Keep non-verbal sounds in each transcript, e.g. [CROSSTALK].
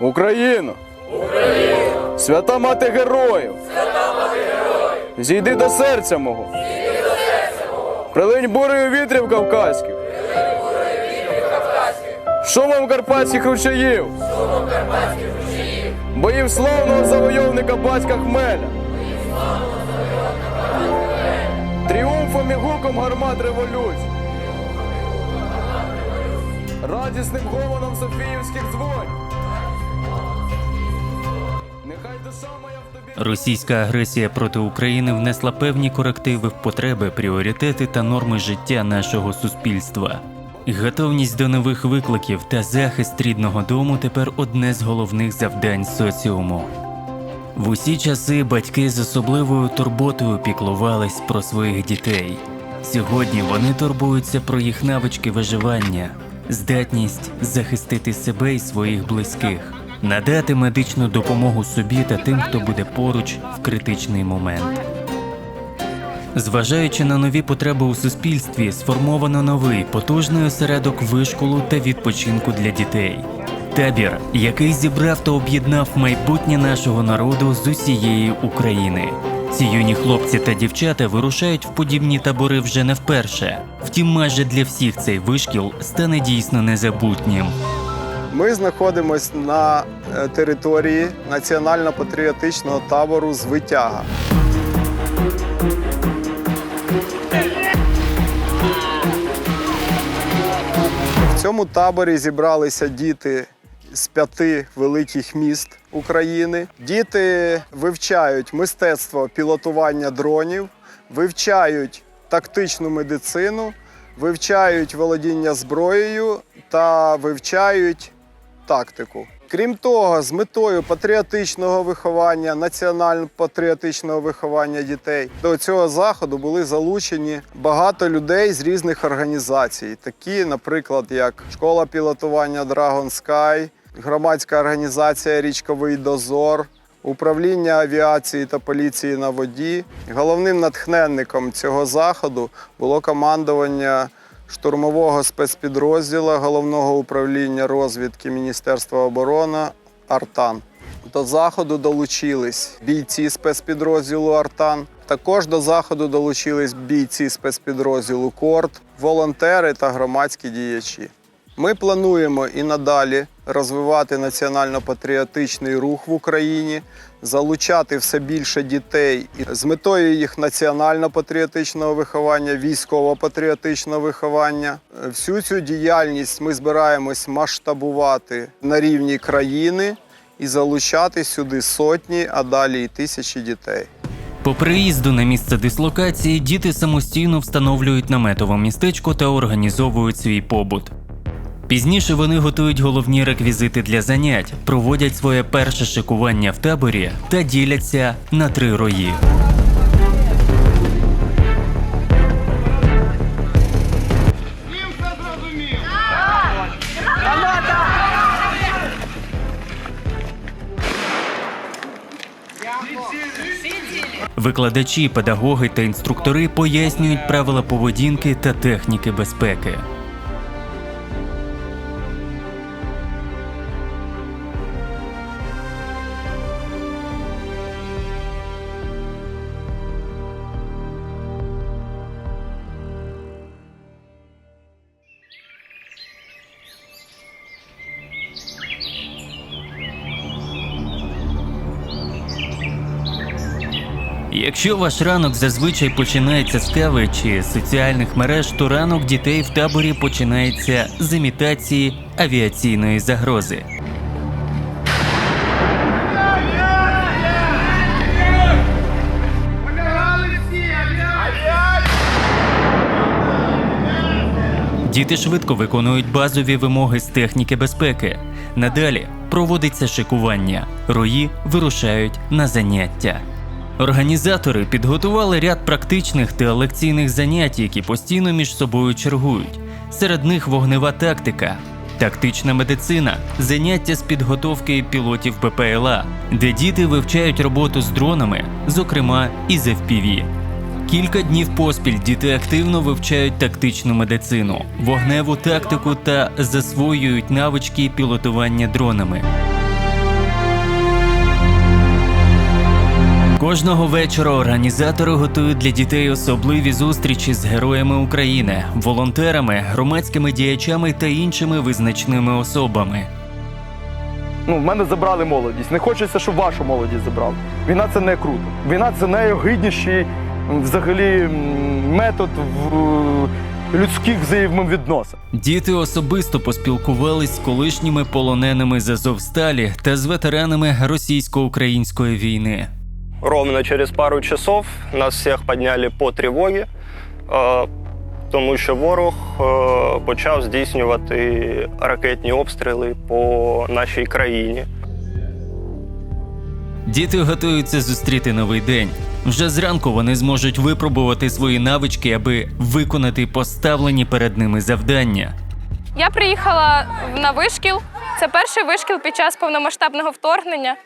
Україно! Україно! Свята мати героїв! Свята мати героїв! Зійди до серця мого! Зійди до серця мого! Прилинь бурею вітрів кавказьких! Прилинь бурею вітрів кавказьких! Шумом карпатських ручаїв! Шумом карпатських ручаїв! Боїв славного завойовника батька Хмеля! Боїв славного завойовника батька Хмеля! Тріумфом і гуком гармат революцій! Радісним гомоном Софіївських дзвонів. Російська агресія проти України внесла певні корективи в потреби, пріоритети та норми життя нашого суспільства. Готовність до нових викликів та захист рідного дому тепер одне з головних завдань соціуму. В усі часи батьки з особливою турботою піклувались про своїх дітей. Сьогодні вони турбуються про їх навички виживання, здатність захистити себе і своїх близьких, надати медичну допомогу собі та тим, хто буде поруч в критичний момент. Зважаючи на нові потреби у суспільстві, сформовано новий потужний осередок вишколу та відпочинку для дітей. Табір, який зібрав та об'єднав майбутнє нашого народу з усієї України. Ці юні хлопці та дівчата вирушають в подібні табори вже не вперше. Втім, майже для всіх цей вишкіл стане дійсно незабутнім. Ми знаходимося на е, території національно-патріотичного табору Звитяга. В цьому таборі зібралися діти з п'яти великих міст України. Діти вивчають мистецтво пілотування дронів, вивчають тактичну медицину, вивчають володіння зброєю та вивчають тактику. Крім того, з метою патріотичного виховання, національно-патріотичного виховання дітей до цього заходу були залучені багато людей з різних організацій, такі, наприклад, як школа пілотування Dragon Sky, громадська організація Річковий дозор. Управління авіації та поліції на воді. Головним натхненником цього заходу було командування штурмового спецпідрозділу головного управління розвідки Міністерства оборони Артан. До заходу долучились бійці спецпідрозділу Артан. Також до заходу долучились бійці спецпідрозділу Корт, волонтери та громадські діячі. Ми плануємо і надалі розвивати національно-патріотичний рух в Україні, залучати все більше дітей з метою їх національно-патріотичного виховання, військово-патріотичного виховання. Всю цю діяльність ми збираємось масштабувати на рівні країни і залучати сюди сотні, а далі і тисячі дітей. По приїзду на місце дислокації діти самостійно встановлюють наметове містечко та організовують свій побут. Пізніше вони готують головні реквізити для занять, проводять своє перше шикування в таборі та діляться на три рої. Викладачі, педагоги та інструктори пояснюють правила поведінки та техніки безпеки. Якщо ваш ранок зазвичай починається з кави чи соціальних мереж, то ранок дітей в таборі починається з імітації авіаційної загрози. Діти швидко виконують базові вимоги з техніки безпеки. Надалі проводиться шикування. Рої вирушають на заняття. Організатори підготували ряд практичних та лекційних занять, які постійно між собою чергують. Серед них вогнева тактика, тактична медицина, заняття з підготовки пілотів ППЛА, де діти вивчають роботу з дронами, зокрема і з FPV. Кілька днів поспіль діти активно вивчають тактичну медицину, вогневу тактику та засвоюють навички пілотування дронами. Кожного вечора організатори готують для дітей особливі зустрічі з героями України, волонтерами, громадськими діячами та іншими визначними особами. Ну, в мене забрали молодість. Не хочеться, щоб вашу молодість забрали. Війна це не круто. Війна це найогидніший взагалі метод в е, людських взаємовідносин. Діти особисто поспілкувались з колишніми полоненими з Азовсталі та з ветеранами російсько-української війни. Ровно через пару часов нас всіх підняли по тривогі, е, тому що ворог е, почав здійснювати ракетні обстріли по нашій країні. Діти готуються зустріти новий день. Вже зранку вони зможуть випробувати свої навички, аби виконати поставлені перед ними завдання. Я приїхала на вишкіл. Це перший вишкіл під час повномасштабного вторгнення.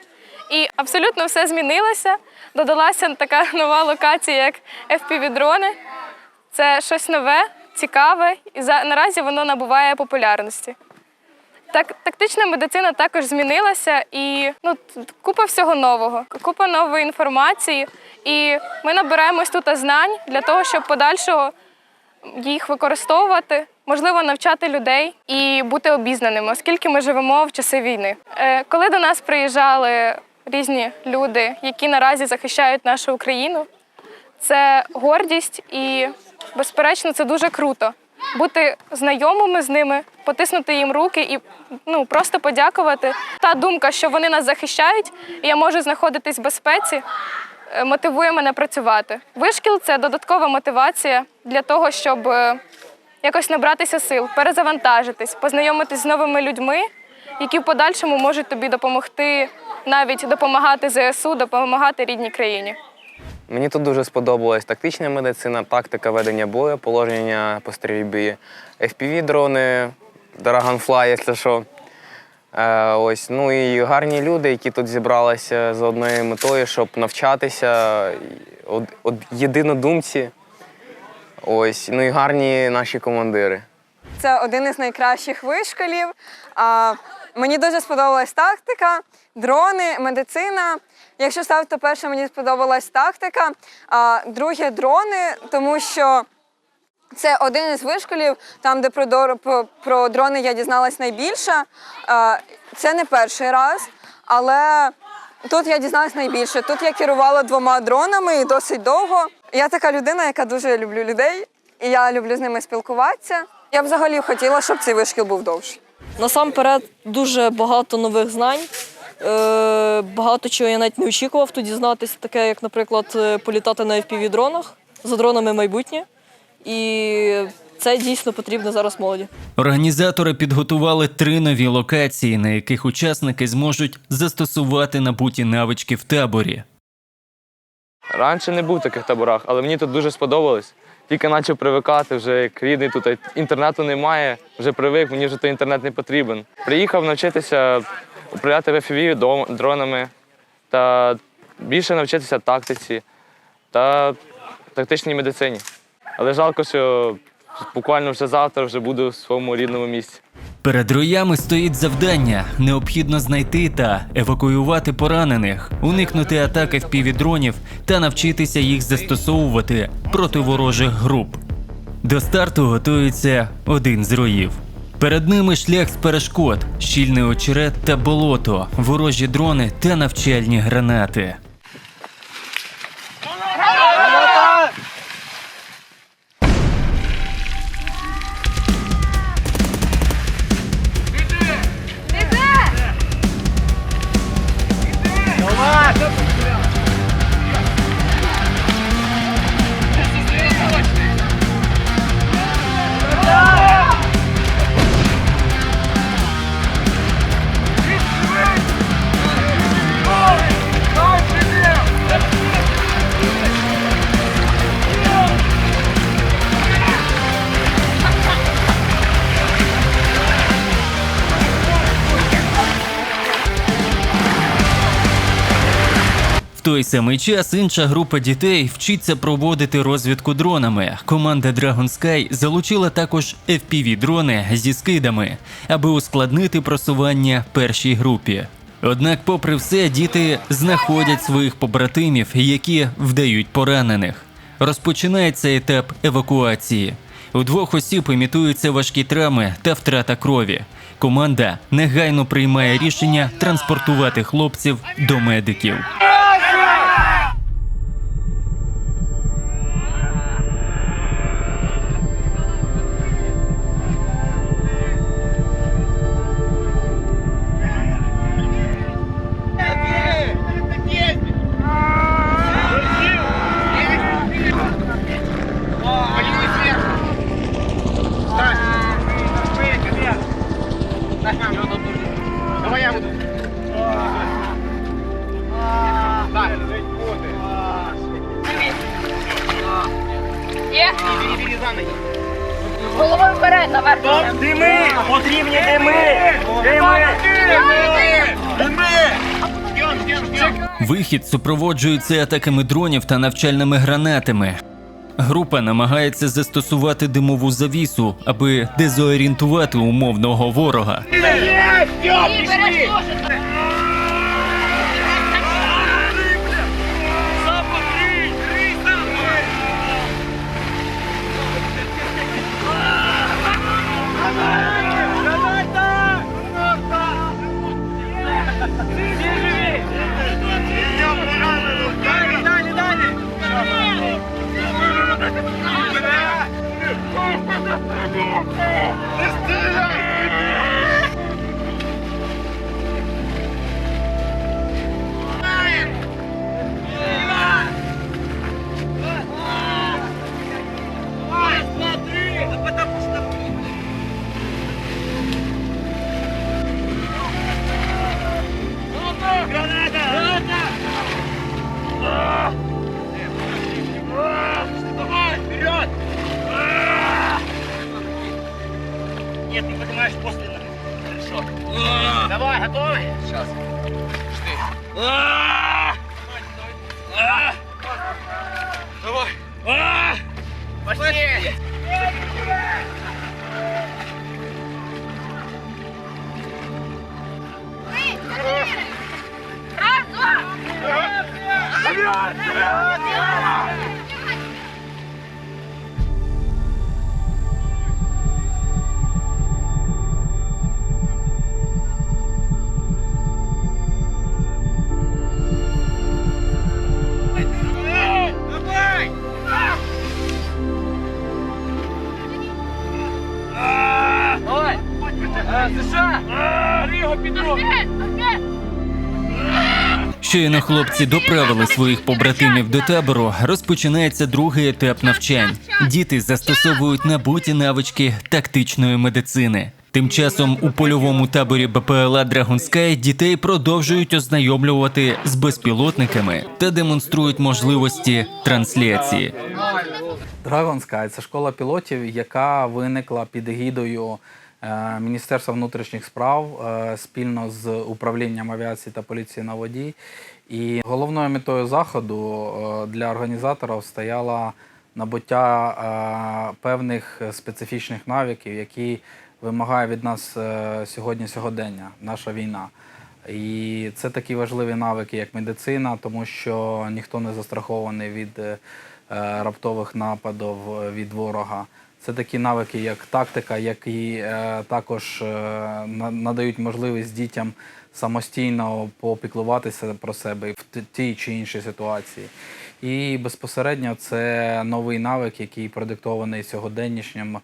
І абсолютно все змінилося. Додалася така [LAUGHS] нова локація, як FPV-дрони. Це щось нове, цікаве, і за, наразі воно набуває популярності. Так, тактична медицина також змінилася, і ну, купа всього нового, купа нової інформації. І ми набираємось тут знань для того, щоб подальшого їх використовувати, можливо, навчати людей і бути обізнаними, оскільки ми живемо в часи війни. Е, Коли до нас приїжджали різні люди, які наразі захищають нашу Україну, це гордість і, безперечно, це дуже круто. Бути знайомими з ними, потиснути їм руки і ну, просто подякувати. Та думка, що вони нас захищають, і я можу знаходитись в безпеці, е, мотивує мене працювати. Вишкіл це додаткова мотивація для того, щоб е, якось набратися сил, перезавантажитись, познайомитись з новими людьми, які в подальшому можуть тобі допомогти, навіть допомагати ЗСУ, допомагати рідній країні. Мені тут дуже сподобалась тактична медицина, тактика ведення бою, положення по стрільбі, FPV-дрони, Dragonfly, якщо що. Е, ось, ну і гарні люди, які тут зібралися з одною метою, щоб навчатися, од, од, єдинодумці. Ось, ну і гарні наші командири. Це один із найкращих вишколів. А, мені дуже сподобалась тактика, дрони, медицина. Якщо ставити перше, мені сподобалась тактика, а друге дрони, тому що це один із вишколів, там, де про, про, про дрони я дізналась найбільше. Це не перший раз, але тут я дізналась найбільше. Тут я керувала двома дронами і досить довго. Я така людина, яка дуже люблю людей, і я люблю з ними спілкуватися. Я взагалі хотіла, щоб цей вишкіл був довший. Насамперед дуже багато нових знань. Е, багато чого я навіть не очікував тут дізнатися, таке, як, наприклад, е, політати на FPV-дронах за дронами майбутнє. І це дійсно потрібно зараз молоді. Організатори підготували три нові локації, на яких учасники зможуть застосувати набуті навички в таборі. Раніше не був в таких таборах, але мені тут дуже сподобалось. Тільки почав привикати, вже як рідний тут інтернету немає, вже привик, мені вже той інтернет не потрібен. Приїхав навчитися управляти FPV дронами та більше навчитися тактиці та тактичній медицині. Але жалко, що буквально вже завтра вже буду в своєму рідному місці. Перед роями стоїть завдання: необхідно знайти та евакуювати поранених, уникнути атак FPV-дронів та навчитися їх застосовувати проти ворожих груп. До старту готується один з роїв. Перед ними шлях з перешкод, щільний очерет та болото, ворожі дрони та навчальні гранати. Той самий час інша група дітей вчиться проводити розвідку дронами. Команда Dragon Sky залучила також FPV-дрони зі скидами, аби ускладнити просування першій групі. Однак, попри все, діти знаходять своїх побратимів, які вдають поранених. Розпочинається етап евакуації. У двох осіб імітуються важкі травми та втрата крові. Команда негайно приймає рішення транспортувати хлопців до медиків. Головою вперед, наверх. Дими! Потрібні дими! Дими! Дими! Вихід супроводжується атаками дронів та навчальними гранатами. Група намагається застосувати димову завісу, аби дезорієнтувати умовного ворога. Есть! 了，起来了，起来了。Щойно хлопці доправили своїх побратимів до табору, розпочинається другий етап навчань. Діти застосовують набуті навички тактичної медицини. Тим часом у польовому таборі БПЛА Dragon дітей продовжують ознайомлювати з безпілотниками та демонструють можливості трансляції. Dragon це школа пілотів, яка виникла під егідою Міністерства внутрішніх справ е, спільно з управлінням авіації та поліції на воді. І головною метою заходу е, для організаторів стояло набуття е, певних специфічних навиків, які вимагає від нас е, сьогодні сьогодення, наша війна. І це такі важливі навики, як медицина, тому що ніхто не застрахований від е, раптових нападів е, від ворога. Це такі навики, як тактика, які е, також е, надають можливість дітям самостійно попіклуватися про себе в тій чи іншій ситуації. І безпосередньо це новий навик, який продиктований сьогоденнішнім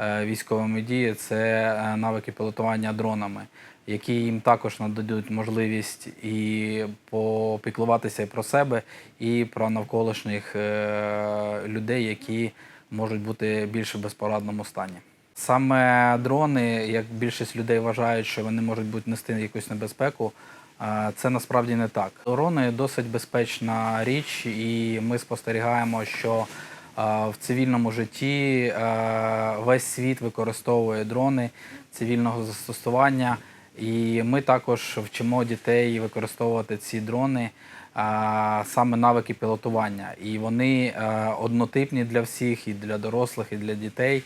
е, військовими діями, це е, навики пілотування дронами, які їм також нададуть можливість і попіклуватися і про себе, і про навколишніх людей, які можуть бути більш в безпорадному стані. Саме дрони, як більшість людей вважають, що вони можуть бути нести якусь небезпеку. е, Це насправді не так. Дрони досить безпечна річ, і ми спостерігаємо, що е, в цивільному житті е, весь світ використовує дрони цивільного застосування. І ми також вчимо дітей використовувати ці дрони, саме навики пілотування. І вони е, однотипні для всіх, і для дорослих, і для дітей.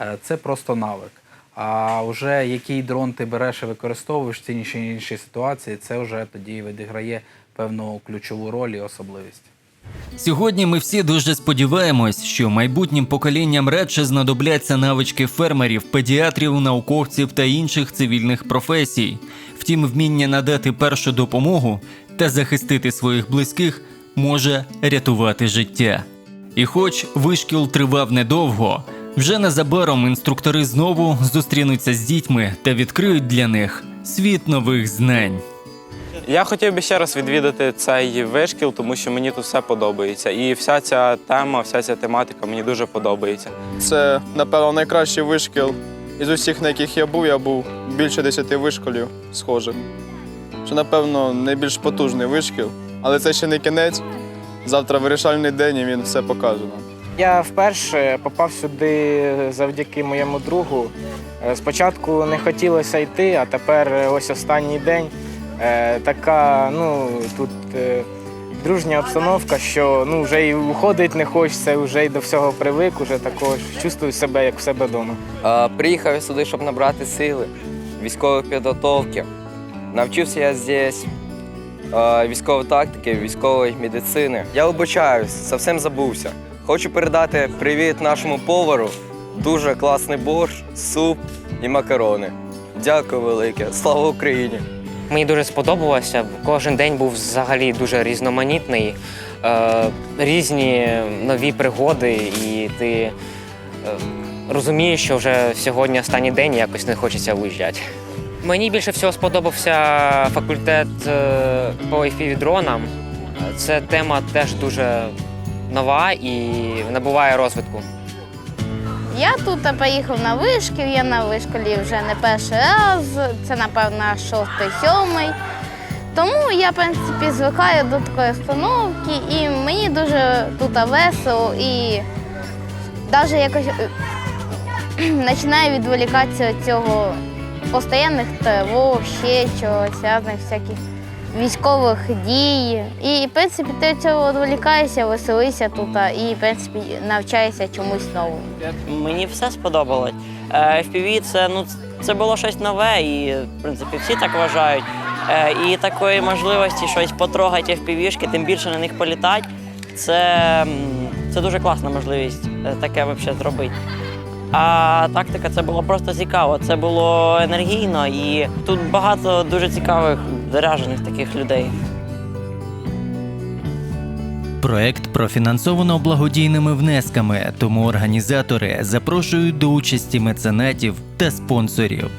Е, Це просто навик. А вже який дрон ти береш і використовуєш в цій чи іншій ситуації, це вже тоді відіграє певну ключову роль і особливість. Сьогодні ми всі дуже сподіваємось, що майбутнім поколінням радше знадобляться навички фермерів, педіатрів, науковців та інших цивільних професій. Втім, вміння надати першу допомогу та захистити своїх близьких може рятувати життя. І хоч вишкіл тривав недовго, вже незабаром інструктори знову зустрінуться з дітьми та відкриють для них світ нових знань. Я хотів би ще раз відвідати цей вишкіл, тому що мені тут все подобається. І вся ця тема, вся ця тематика мені дуже подобається. Це, напевно, найкращий вишкіл із усіх, на яких я був. Я був більше 10 вишколів схожих. Що, напевно, найбільш потужний вишкіл. Але це ще не кінець. Завтра вирішальний день і він все покаже нам. Я вперше попав сюди завдяки моєму другу. Е, Спочатку не хотілося йти, а тепер ось останній день. Е, Така, ну тут е, дружня обстановка, що ну вже і уходить не хочеться, вже й до всього привик, уже також чувствую себе як в себе вдома. Е, Приїхав я сюди, щоб набрати сили, військової підготовки. Навчився я здесь е, військової тактики, військової медицини. Я обучаюсь, зовсім забувся. Хочу передати привіт нашому повару. Дуже класний борщ, суп і макарони. Дякую велике. Слава Україні! Мені дуже сподобалося. Кожен день був взагалі дуже різноманітний, е, різні нові пригоди, і ти е, розумієш, що вже сьогодні останній день якось не хочеться виїжджати. Мені більше всього сподобався факультет е, по FPV-дронам. Це тема теж дуже нова і набуває розвитку. Я тут поїхав на вишкіл, я на вишколі вже не перший раз, це, напевно, шостий, сьомий. Тому я, в принципі, звикаю до такої установки, і мені дуже тут весело і навіть якось е, [CLEARS THROAT] починаю відволікатися від цього постійних тривог, ще чогось, різних всяких військових дій. І, в принципі, ти цього відволікаєшся, веселишся тут і, в принципі, навчаєшся чомусь новому. Мені все сподобалось. Е, FPV це, ну, це було щось нове, і в принципі всі так вважають. Е, І такої можливості щось потрогати FPV-шки, тим більше на них політати. Це, це дуже класна можливість е, таке взагалі зробити. А тактика це було просто цікаво. Це було енергійно і тут багато дуже цікавих заряджених таких людей. Проект профінансовано благодійними внесками, тому організатори запрошують до участі меценатів та спонсорів.